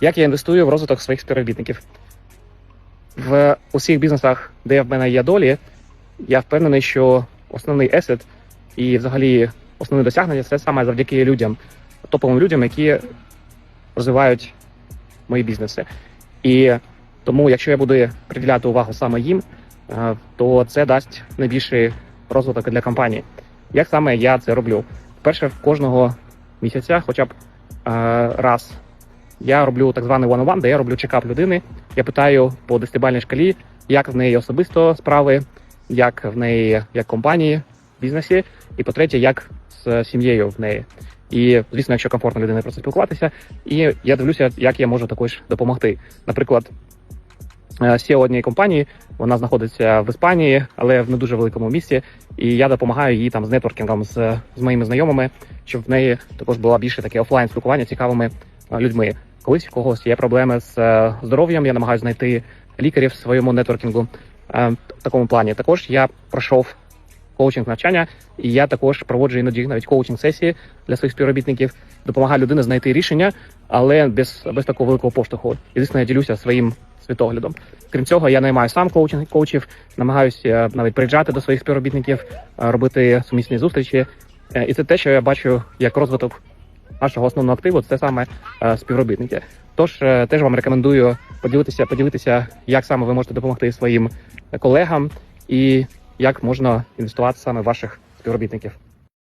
Як я інвестую в розвиток своїх співробітників? В усіх бізнесах, де в мене є долі, я впевнений, що основний есет і взагалі основне досягнення це саме завдяки людям, топовим людям, які розвивають мої бізнеси. І тому, якщо я буду приділяти увагу саме їм, е, то це дасть найбільший розвиток для компанії. Як саме я це роблю? Перше, кожного місяця, хоча б е, раз, я роблю так званий one-on-one, де я роблю чекап людини. Я питаю по десятибальній шкалі, як в неї особисто справи, як в неї як компанії, в бізнесі, і по-третє, як з сім'єю в неї. І звісно, якщо комфортно людина про це спілкуватися, і я дивлюся, як я можу також допомогти. Наприклад, е, CEO однієї компанії вона знаходиться в Іспанії, але в не дуже великому місті. І я допомагаю їй там з нетворкінгом з, з моїми знайомими, щоб в неї також було більше таке офлайн спілкування цікавими е, людьми. Колись у когось є проблеми з е, здоров'ям, я намагаюся знайти лікарів в своєму нетворкінгу е, в такому плані. Також я пройшов коучинг навчання, і я також проводжу іноді навіть коучинг сесії для своїх співробітників, допомагаю людині знайти рішення, але без, без такого великого поштовху. І звісно, я ділюся своїм світоглядом. Крім цього, я наймаю сам коучинг коучів, намагаюся навіть приїжджати до своїх співробітників, е, робити сумісні зустрічі. Е, І це те, що я бачу як розвиток нашого основного активу, це саме е, співробітники. Тож е, теж вам рекомендую поділитися, поділитися, як саме ви можете допомогти своїм колегам і як можна інвестувати саме в ваших співробітників.